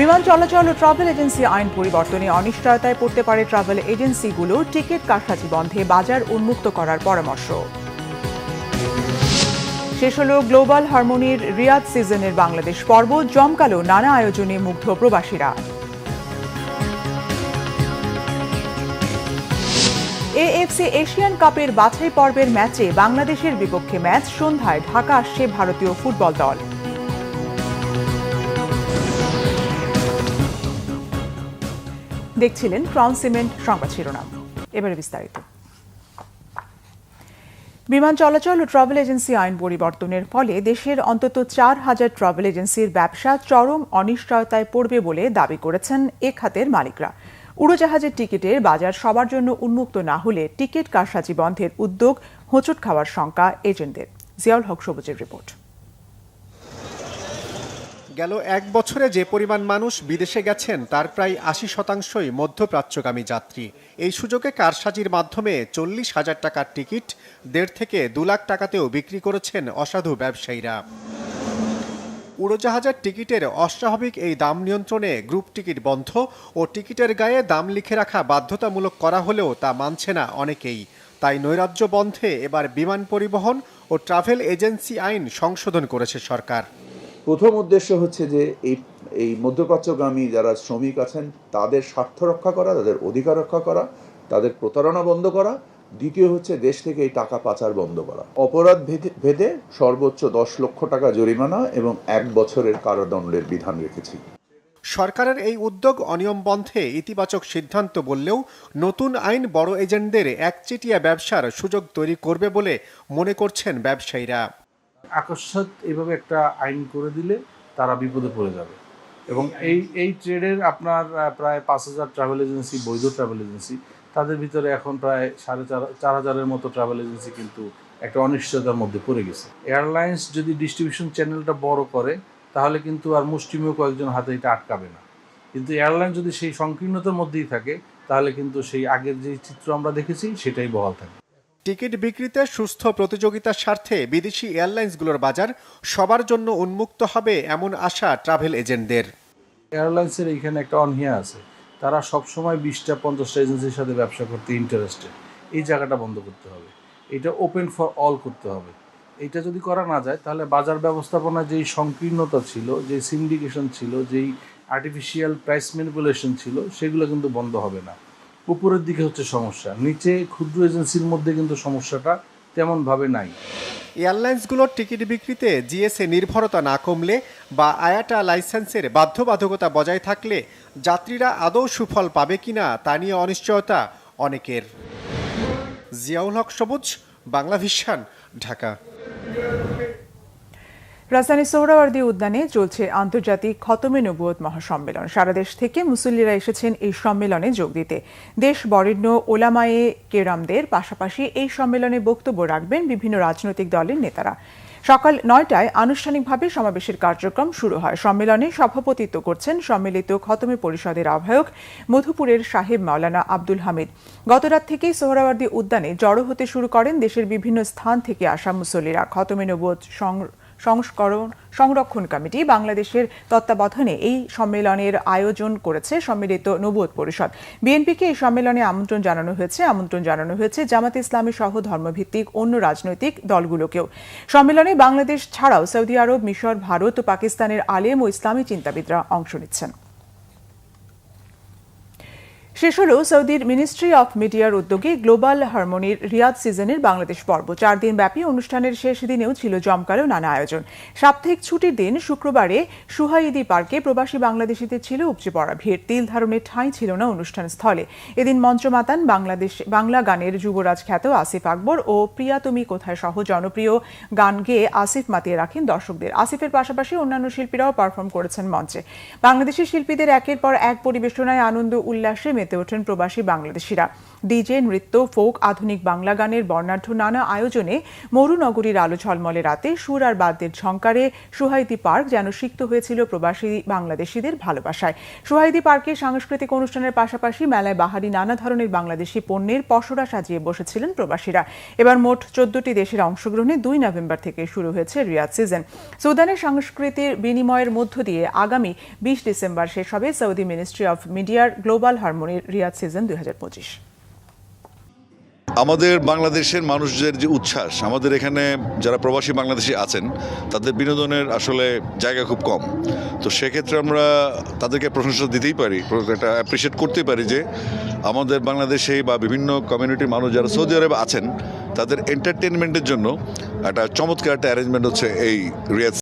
বিমান চলাচল ও travel agency আইন পরিবর্তনে অনিশ্চয়তায় পড়তে পারে ট্রাভেল এজেন্সিগুলো টিকিট কারসাজি বন্ধে বাজার উন্মুক্ত করার পরামর্শ। শেষ হল গ্লোবাল হারমোনির রিয়াদ সিজনের বাংলাদেশ পর্ব, জমকালো নানা আয়োজনে মুগ্ধ প্রবাসীরা। এএফসি এশিয়ান কাপের বাছাই পর্বের ম্যাচে বাংলাদেশের বিপক্ষে ম্যাচ সন্ধ্যায় ঢাকা আসছে ভারতীয় ফুটবল দল। দেখছিলেন ক্রাউন সিমেন্ট সংবাদ শিরোনাম। এবারে বিস্তারিত। বিমান চলাচল ও ট্রাভেল এজেন্সি আইন পরিবর্তনের ফলে দেশের অন্তত চার হাজার ট্রাভেল এজেন্সির ব্যবসা চরম অনিশ্চয়তায় পড়বে বলে দাবি করেছেন এ খাতের মালিকরা। উড়োজাহাজের টিকিটের বাজার সবার জন্য উন্মুক্ত না হলে টিকিট কারসাজি বন্ধের উদ্যোগ হোঁচট খাওয়ার শঙ্কা এজেন্টদের। জিয়াউল হক সবুজের রিপোর্ট। গেল এক বছরে যে পরিমাণ মানুষ বিদেশে গেছেন, তার প্রায় আশি শতাংশই মধ্যপ্রাচ্যগামী যাত্রী। এই সুযোগে কারসাজির মাধ্যমে চল্লিশ হাজার টাকার টিকিট, দেড় থেকে দু লাখ টাকাতেও বিক্রি করেছেন অসাধু ব্যবসায়ীরা। উড়োজাহাজের টিকিটের অস্বাভাবিক এই দাম নিয়ন্ত্রণে গ্রুপ টিকিট বন্ধ ও টিকিটের গায়ে দাম লিখে রাখা বাধ্যতামূলক করা হলেও তা মানছে না অনেকেই। তাই নৈরাজ্য বন্ধে এবার বিমান পরিবহন ও ট্রাভেল এজেন্সি আইন সংশোধন করেছে সরকার। প্রথম উদ্দেশ্য হচ্ছে যে এই এই মধ্যপ্রাচ্যগামী যারা শ্রমিক আছেন, তাদের স্বার্থ রক্ষা করা, তাদের অধিকার রক্ষা করা, তাদের প্রতারণা বন্ধ করা। দ্বিতীয় হচ্ছে দেশ থেকে এই টাকা পাচার বন্ধ করা। অপরাধ ভেদে সর্বোচ্চ দশ লক্ষ টাকা জরিমানা এবং এক বছরের কারাদণ্ডের বিধান রেখেছি। সরকারের এই উদ্যোগ অনিয়ম বন্ধে ইতিবাচক সিদ্ধান্ত বললেও নতুন আইন বড় এজেন্টদের একচেটিয়া ব্যবসার সুযোগ তৈরি করবে বলে মনে করছেন ব্যবসায়ীরা। আকস্মাত এইভাবে একটা আইন করে দিলে তারা বিপদে পড়ে যাবে। এবং এই এই ট্রেডের আপনার প্রায় পাঁচ হাজার ট্রাভেল এজেন্সি, বৈধ ট্রাভেল এজেন্সি, তাদের ভিতরে এখন প্রায় সাড়ে চার চার হাজারের মতো ট্রাভেল এজেন্সি কিন্তু একটা অনিশ্চয়তার মধ্যে পড়ে গেছে। এয়ারলাইন্স যদি ডিস্ট্রিবিউশন চ্যানেলটা বড় করে, তাহলে কিন্তু আর মুষ্টিমেয় কয়েকজন হাতে এটা আটকাবে না। কিন্তু এয়ারলাইন যদি সেই সংকীর্ণতার মধ্যেই থাকে, তাহলে কিন্তু সেই আগের যে চিত্র আমরা দেখেছি, সেটাই বহাল থাকে। টিকিট বিক্রিতে সুস্থ প্রতিযোগিতার স্বার্থে বিদেশি এয়ারলাইন্সগুলোর বাজার সবার জন্য উন্মুক্ত হবে এমন আশা ট্রাভেল এজেন্টদের। এয়ারলাইন্সের এখানে একটা অনীহা আছে। তারা সবসময় বিশটা, পঞ্চাশটা এজেন্সির সাথে ব্যবসা করতে ইন্টারেস্টেড এই জায়গাটা বন্ধ করতে হবে। এটা ওপেন ফর অল করতে হবে। এটা যদি করা না যায়, তাহলে বাজার ব্যবস্থাপনা যেই সংকীর্ণতা ছিল যে সিন্ডিকেশন ছিল, যেই আর্টিফিশিয়াল প্রাইস ম্যানিপুলেশন ছিল, সেগুলো কিন্তু বন্ধ হবে না। উপরের দিকে হচ্ছে সমস্যা। নিচে ক্ষুদ্র এজেন্সির মধ্যে কিন্তু সমস্যাটা তেমনভাবে নাই। এয়ারলাইন্সগুলোর টিকিট বিক্রিতে জিএসএ নির্ভরতা না কমলে বা আয়াটা লাইসেন্সের বাধ্যবাধকতা বজায় থাকলে যাত্রীরা আদৌ সুফল পাবে কিনা তা নিয়ে অনিশ্চয়তা অনেকের। জিয়াউল হক, সবুজ, বাংলা ভিশন, ঢাকা। রাজধানীর সোহরাওয়ার্দী উদ্যানে চলছে আন্তর্জাতিক খতমে নবুয়ত মহাসম্মেলন। সারা দেশ থেকে মুসল্লিরা এসেছেন এই সম্মেলনে যোগ দিতে। দেশ বরেণ্য ওলামায়ে কেরামদের পাশাপাশি এই সম্মেলনে বক্তব্য রাখবেন বিভিন্ন রাজনৈতিক দলের নেতারা। সকাল নয়টায় আনুষ্ঠানিকভাবে সমাবেশের কার্যক্রম শুরু হয়। সম্মেলনে সভাপতিত্ব করছেন সম্মিলিত খতমে পরিষদের আহ্বায়ক মধুপুরের সাহেব মাওলানা আব্দুল হামিদ। গতরাত থেকেই সোহরাওয়ার্দী উদ্যানে জড়ো হতে শুরু করেন দেশের বিভিন্ন স্থান থেকে আসা মুসল্লিরা। খতমে নবুয়ত সং- সংস্করণ সংরক্ষণ কমিটি বাংলাদেশের তত্ত্বাবধানে এই সম্মেলনের আয়োজন করেছে সম্মিলিত নবুয়ত পরিষদ। বিএনপিকে এই সম্মেলনে আমন্ত্রণ জানানো হয়েছে, আমন্ত্রণ জানানো হয়েছে জামাত ইসলামী সহ ধর্মভিত্তিক অন্য রাজনৈতিক দলগুলোকেও। সম্মেলনে বাংলাদেশ ছাড়াও সৌদি আরব, মিশর, ভারত ও পাকিস্তানের আলেম ও ইসলামী চিন্তাবিদরা অংশ নিচ্ছেন। শেষ হল সৌদির মিনিস্ট্রি অফ মিডিয়ার উদ্যোগে গ্লোবাল হারমোনির রিয়াদ সিজনের বাংলাদেশ পর্ব। চার দিন ব্যাপী অনুষ্ঠানের শেষ দিনেও ছিল জমকালো নানা আয়োজন। সাপ্তাহিক ছুটির দিন শুক্রবারে সুহাইদি পার্কে প্রবাসী বাংলাদেশিদের ছিল উপচে পড়া ভিড়। তিল ধারণের ঠাঁই ছিল না অনুষ্ঠান স্থলে। এদিন মঞ্চ মাতান বাংলাদেশ বাংলা গানের যুবরাজ খ্যাত আসিফ আকবর ও প্রিয়া তুমি কোথায় সহ জনপ্রিয় গান গেয়ে আসিফ মাতিয়ে রাখেন দর্শকদের। আসিফের পাশাপাশি অন্যান্য শিল্পীরাও পারফর্ম করেছেন মঞ্চে। বাংলাদেশি শিল্পীদের একের পর এক পরিবেশনায় আনন্দ, উল্লাসে মেতে ওঠেন প্রবাসী বাংলাদেশিরা। ডিজে, নৃত্য, ফোক, আধুনিক বাংলা গানের বর্ণাঢ্য নানা আয়োজনে মরুনগরীর আলো ঝলমলে রাতে সুর আর বাদ্যের ঝংকারে সুহাইদি পার্ক যেন সিক্ত হয়েছিল প্রবাসী বাংলাদেশিদের ভালোবাসায়। সুহাইদি পার্কে সাংস্কৃতিক অনুষ্ঠানের পাশাপাশি মেলায় বাহারি নানা ধরনের বাংলাদেশি পণ্যের পসরা সাজিয়ে বসেছিলেন প্রবাসীরা। এবার মোট চোদ্দটি দেশের অংশগ্রহণে দুই নভেম্বর থেকে শুরু হয়েছে রিয়াদ সিজন। সুদানের সংস্কৃতির বিনিময়ের মধ্য দিয়ে আগামী বিশ ডিসেম্বর শেষ হবে সৌদি মিনিস্ট্রি অফ মিডিয়ার গ্লোবাল হারমোনির রিয়াদ সিজন দুই আমাদের বাংলাদেশের মানুষদের যে উচ্ছ্বাস, আমাদের এখানে যারা প্রবাসী বাংলাদেশি আছেন, তাদের বিনোদনের আসলে জায়গা খুব কম। তো সেক্ষেত্রে আমরা তাদেরকে প্রশংসা দিতেই পারি একটা অ্যাপ্রিসিয়েট করতেই পারি যে আমাদের বাংলাদেশে বা বিভিন্ন কমিউনিটির মানুষ যারা সৌদি আরবে আছেন, তাদের এন্টারটেনমেন্টের জন্য একটা চমৎকার একটা অ্যারেঞ্জমেন্ট হচ্ছে এই রিয়াজ